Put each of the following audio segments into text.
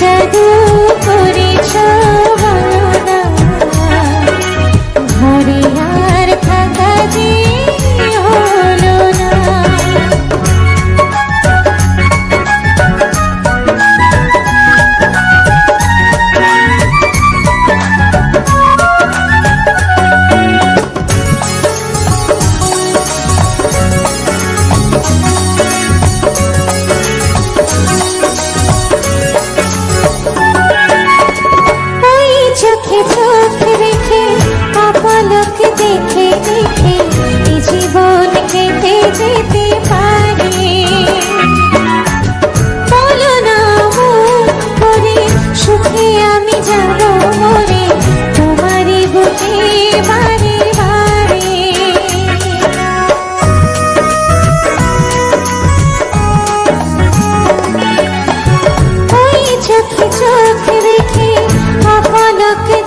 জাদু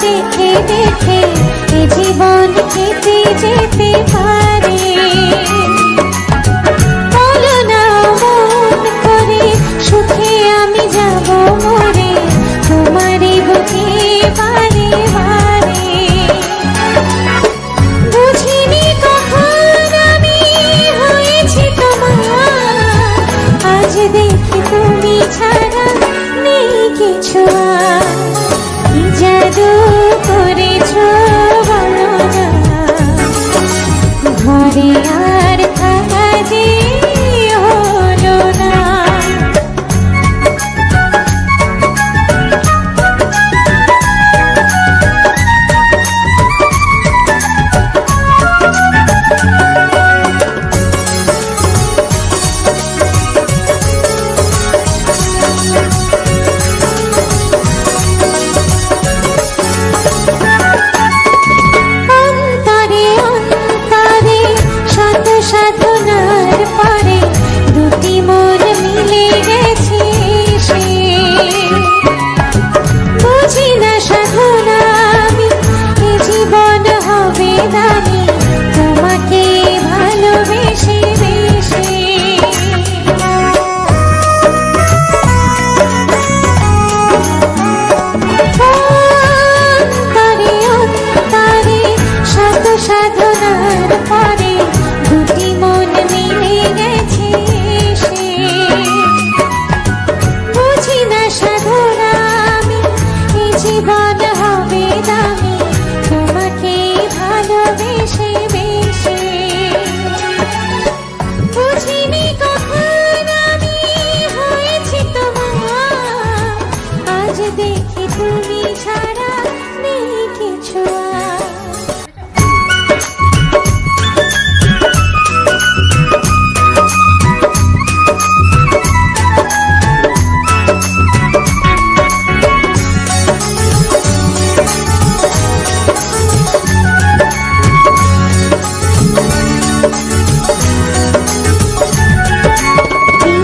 দেখে দেখে জীবন খেতে যেতে পারে। दी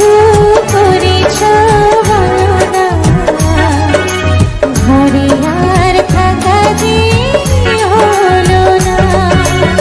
you.